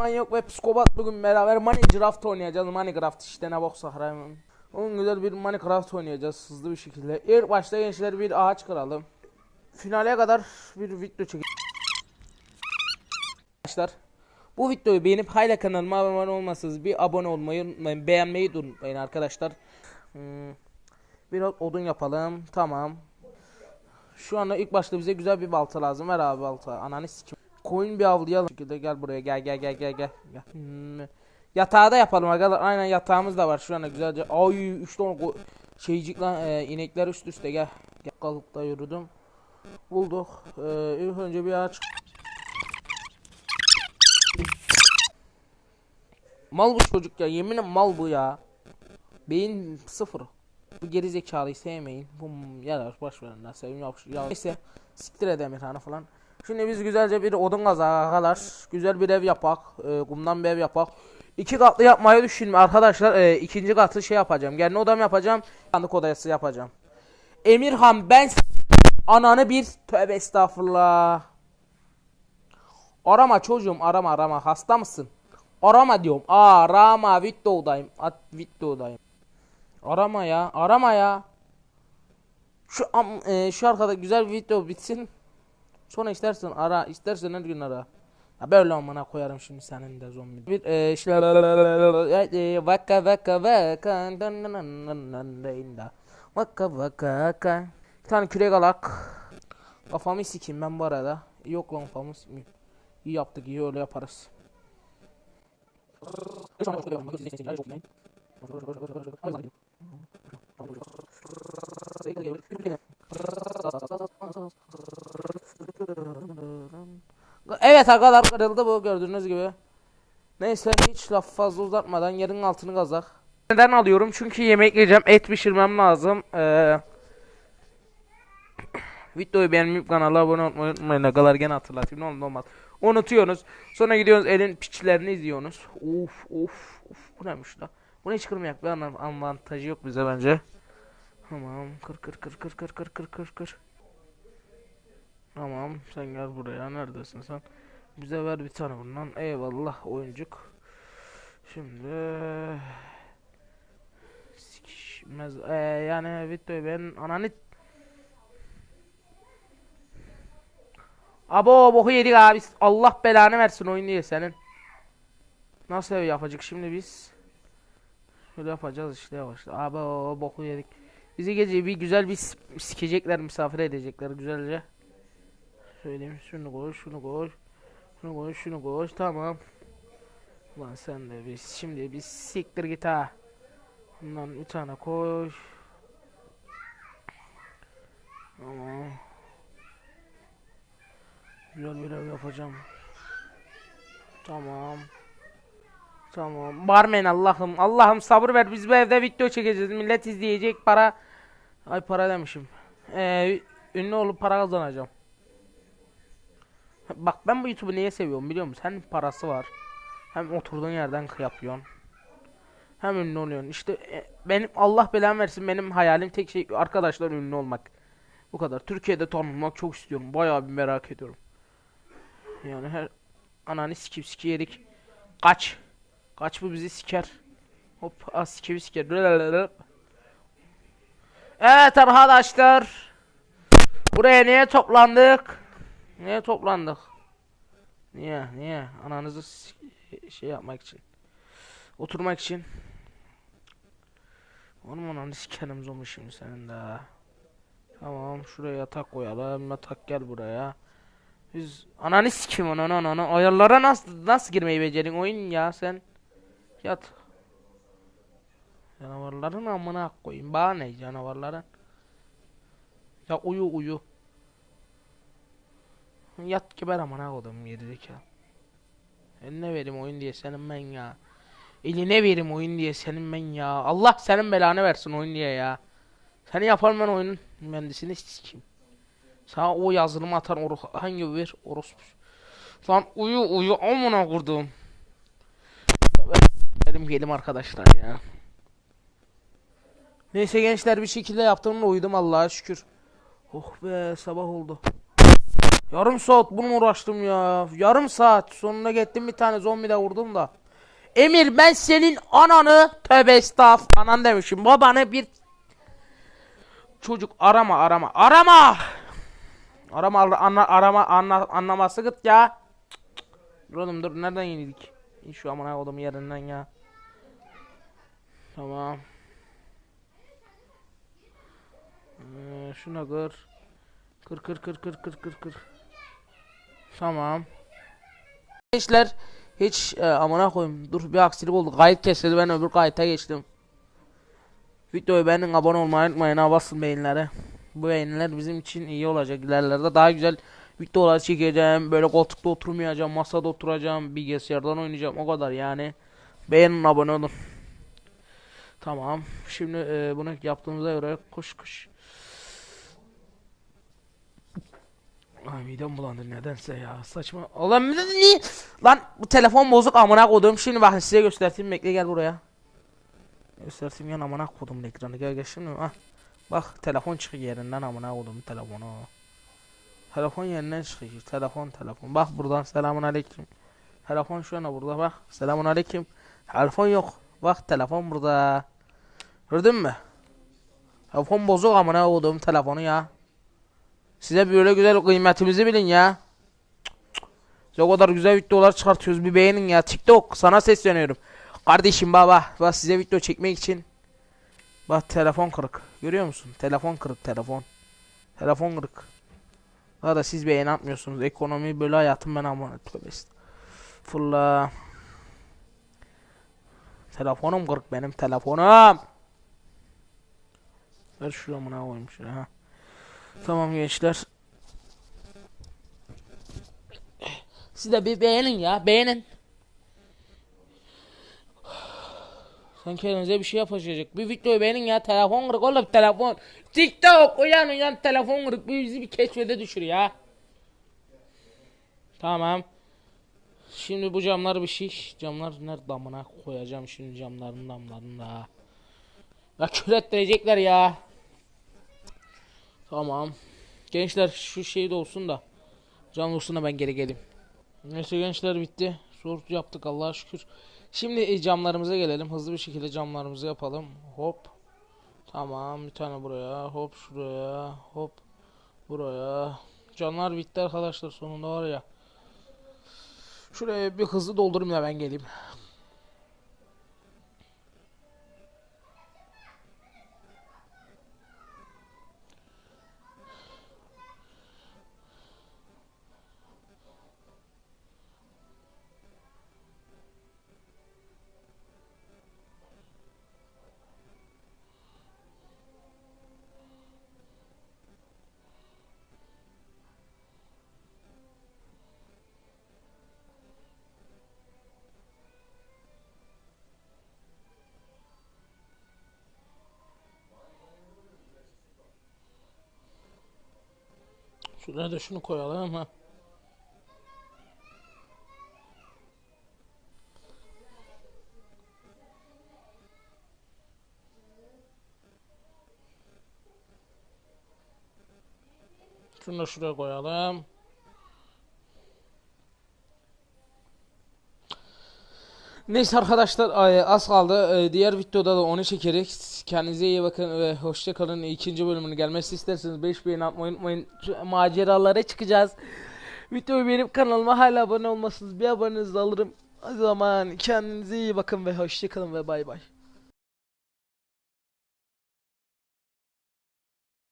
manyak ve psikopat bugün beraber Minecraft oynayacağız. Minecraft işte ne bok sahrayım. Onun güzel bir Minecraft oynayacağız hızlı bir şekilde. İlk başta gençler bir ağaç kıralım. Finale kadar bir video çekeceğiz. Arkadaşlar bu videoyu beğenip hala kanalıma abone olmasanız bir abone olmayı unutmayın. Beğenmeyi unutmayın arkadaşlar. Hmm, Biraz odun yapalım. Tamam. Şu anda ilk başta bize güzel bir balta lazım. Ver abi balta. Ananı sikim. Koyun bir avlayalım. Şekilde gel buraya. Gel gel gel gel gel. gel. Hmm. Yatağı da yapalım arkadaşlar. Aynen yatağımız da var şu anda güzelce. Ay 3 tane şeycik lan e, inekler üst üste gel. Gel kalıpta yürüdüm. Bulduk. Ee, ilk önce bir ağaç. Mal bu çocuk ya. Yeminim mal bu ya. Beyin sıfır. Bu geri zekalıyı sevmeyin. Bu yarar boş verin lan sevim yok. Ya neyse siktir edem bir tane falan. Şimdi biz güzelce bir odun kazak arkadaşlar. Güzel bir ev yapak. E, kumdan bir ev yapak. İki katlı yapmayı düşündüm arkadaşlar. E, ikinci katı şey yapacağım. Kendi odam yapacağım. Sandık odası yapacağım. Emirhan ben ananı bir tövbe estağfurullah. Arama çocuğum arama arama hasta mısın? Arama diyorum. Arama videodayım. At videodayım. Arama ya, arama ya. Şu am, e, şu arkada güzel bir video bitsin. Sonra istersen ara, istersen her gün ara. Ya böyle amına koyarım şimdi senin de zombi. Bir e, e, vaka vaka vaka vaka vaka vaka. Bir tane kürek alak. Kafamı sikeyim ben bu arada. Yok lan kafamı sikmeyeyim. İyi yaptık iyi öyle yaparız. Evet arkadaşlar kırıldı bu gördüğünüz gibi. Neyse hiç laf fazla uzatmadan yerin altını kazak. Neden alıyorum? Çünkü yemek yiyeceğim. Et pişirmem lazım. Ee, videoyu beğenmeyip kanala abone olmayı unutmayın. Kadar gene hatırlatayım. Ne olur olmaz. Unutuyorsunuz. Sonra gidiyorsunuz elin piçlerini izliyorsunuz. Of of of. Bu neymiş la? Bunu hiç kırmayak. Bir anlam avantajı yok bize bence. Tamam. Kır kır kır kır kır kır kır kır kır. Tamam sen gel buraya neredesin sen? Bize ver bir tane bundan. Eyvallah oyuncuk. Şimdi sikişmez ee, yani videoyu ben ananı Abo boku yedik abi. Allah belanı versin oyun diye senin. Nasıl ev yapacak şimdi biz? Şöyle yapacağız işte yavaşta. Abo boku yedik. Bizi gece bir güzel bir sikecekler misafir edecekler güzelce. Söyleyeyim şunu koy şunu koy. Şunu koy şunu koy tamam. Lan sen de bir şimdi bir siktir git ha. Bundan bir tane koy. Tamam. Güzel bir ev yapacağım. Tamam. Tamam. Barmen Allah'ım. Allah'ım sabır ver. Biz bu evde video çekeceğiz. Millet izleyecek. Para. Ay para demişim. Ee, ünlü olup para kazanacağım. Bak ben bu YouTube'u niye seviyorum biliyor musun? Hem parası var. Hem oturduğun yerden yapıyorsun. Hem ünlü oluyorsun. İşte e, benim Allah belamı versin benim hayalim tek şey arkadaşlar ünlü olmak. Bu kadar. Türkiye'de tanınmak çok istiyorum. Bayağı bir merak ediyorum. Yani her ananı sikip sikeydik. Kaç. Kaç bu bizi siker. Hop az sikip siker. Evet arkadaşlar. Buraya niye toplandık? Niye toplandık? Niye? Niye? Ananızı şey yapmak için. Oturmak için. Oğlum ananı sikerim zombi şimdi senin de. Tamam şuraya yatak koyalım. Yatak gel buraya. Biz ananı sikim onu onu. Ayarlara nasıl nasıl girmeyi becerin oyun ya sen. Yat. Canavarların amına koyayım. Bana ne canavarların? Ya uyu uyu. Yat geber amına koydum gerizekalı. Eline verim oyun diye senin ben ya. Eline verim oyun diye senin ben ya. Allah senin belanı versin oyun diye ya. Seni yaparım ben oyunun mühendisini sikeyim. Sana o yazılımı atan oru hangi bir orospu. Lan uyu uyu amına kurdum. Benim gelim arkadaşlar ya. Neyse gençler bir şekilde yaptım uyudum Allah'a şükür. Oh be sabah oldu. Yarım saat bununla uğraştım ya. Yarım saat. Sonuna gittim bir tane zombi de vurdum da. Emir ben senin ananı tövbe estağf anan demişim. Babanı bir çocuk arama arama arama. Arama ara- anla, arama anla, anlaması gıt ya. Dur oğlum dur nereden yenildik? Şu amına oğlum yerinden ya. Tamam. Ee, şuna kır. Kır kır kır kır kır kır kır. Tamam. Gençler hiç e, amına koyayım. Dur bir aksilik oldu. Kayıt kesildi ben öbür kayıta geçtim. Videoyu beğenin abone olmayı unutmayın. Ha basın beğenilere. Bu beğeniler bizim için iyi olacak ilerlerde. Daha güzel videolar çekeceğim. Böyle koltukta oturmayacağım. Masada oturacağım. Bilgisayardan oynayacağım. O kadar yani. Beğenin abone olun. Tamam. Şimdi e, bunu yaptığımıza göre koş koş. Ay midem bulandı nedense ya saçma. Ulan niye? Lan bu telefon bozuk amına koydum. Şimdi bakın size göstereyim bekle gel buraya. Göstereyim yan amına koydum ekranı gel gel şimdi. Ah. Bak telefon çıkıyor yerinden amına koydum telefonu. Telefon yerinden çıkıyor. Telefon telefon. Bak buradan selamun aleyküm. Telefon şu anda burada bak. Selamun aleyküm. Telefon yok. Bak telefon burada. Gördün mü? Telefon bozuk amına koydum telefonu ya. Size böyle güzel kıymetimizi bilin ya. O kadar güzel videolar çıkartıyoruz. Bir beğenin ya. TikTok sana sesleniyorum. Kardeşim baba. Bak size video çekmek için. Bak telefon kırık. Görüyor musun? Telefon kırık telefon. Telefon kırık. Daha da siz beğeni atmıyorsunuz. Ekonomi böyle hayatım ben aman Fulla. Telefonum kırık benim telefonum. Ver şu amına koyayım şuraya ha. Tamam gençler. Siz de bir beğenin ya beğenin. Sen kendinize bir şey yapacak. Bir videoyu beğenin ya telefon kırık oğlum telefon. TikTok uyan uyan telefon kırık bir bizi bir keşfede düşür ya. Tamam. Şimdi bu camlar bir şey. Camlar nerede amına koyacağım şimdi camların damlarını da. Ya ettirecekler ya. Tamam. Gençler şu şey de olsun da. Can olsun da ben geri geleyim. Neyse gençler bitti. Soru yaptık Allah'a şükür. Şimdi e, camlarımıza gelelim. Hızlı bir şekilde camlarımızı yapalım. Hop. Tamam bir tane buraya. Hop şuraya. Hop. Buraya. Camlar bitti arkadaşlar sonunda var ya. Şuraya bir hızlı doldurayım da ben geleyim. Şuraya da şunu koyalım ha. Şunu da şuraya koyalım. Neyse arkadaşlar az kaldı. Ee, Diğer videoda da onu çekeriz. Kendinize iyi bakın ve hoşça kalın. İkinci bölümünün gelmesi isterseniz 5 beğeni atmayı unutmayın. Maceralara çıkacağız. Videoyu beğenip kanalıma hala abone olmasınız. Bir abonenizi alırım. O zaman kendinize iyi bakın ve hoşça kalın ve bay bay.